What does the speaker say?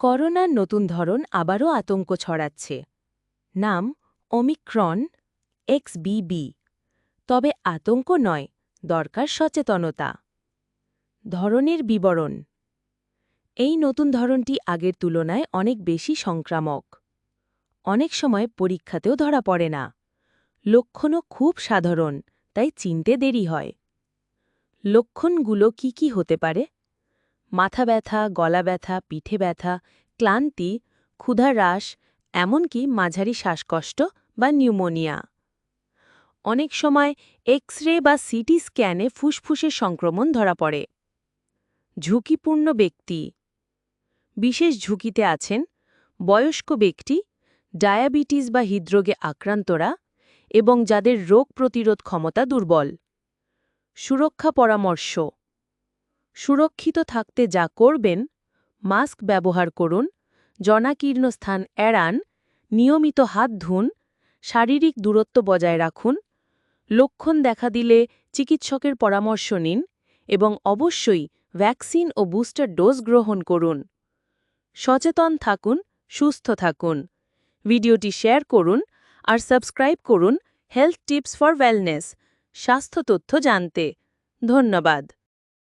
করোনার নতুন ধরন আবারও আতঙ্ক ছড়াচ্ছে। নাম ওমিক্রন এক্সবিবি তবে আতঙ্ক নয়, দরকার সচেতনতা। ধরনের বিবরণ। এই নতুন ধরনটি আগের তুলনায় অনেক বেশি সংক্রামক। অনেক সময় পরীক্ষাতেও ধরা পড়ে না। লক্ষণও খুব সাধারণ, তাই চিনতে দেরি হয়। লক্ষণগুলো কি কি হতে পারে? মাথা ব্যথা, গলা ব্যথা, পিঠে ব্যথা, ক্লান্তি, ক্ষুধা হ্রাস, এমনকি মাঝারি শ্বাসকষ্ট বা নিউমোনিয়া। অনেক সময় এক্স রে বা সিটি স্ক্যানে ফুসফুসের সংক্রমণ ধরা পড়ে। ঝুঁকিপূর্ণ ব্যক্তি। বিশেষ ঝুঁকিতে আছেন বয়স্ক ব্যক্তি, ডায়াবেটিস বা হৃদরোগে আক্রান্তরা এবং যাদের রোগ প্রতিরোধ ক্ষমতা দুর্বল। সুরক্ষা পরামর্শ। সুরক্ষিত থাকতে যা করবেন, মাস্ক ব্যবহার করুন জনাকীর্ণ স্থান এড়ান, নিয়মিত হাত ধুন, শারীরিক দূরত্ব বজায় রাখুন, লক্ষণ দেখা দিলে চিকিৎসকের পরামর্শ নিন এবং অবশ্যই ভ্যাকসিন ও বুস্টার ডোজ গ্রহণ করুন। সচেতন থাকুন, সুস্থ থাকুন। ভিডিওটি শেয়ার করুন আর সাবস্ক্রাইব করুন হেলথ টিপস ফর ওয়েলনেস, স্বাস্থ্য তথ্য জানতে। ধন্যবাদ।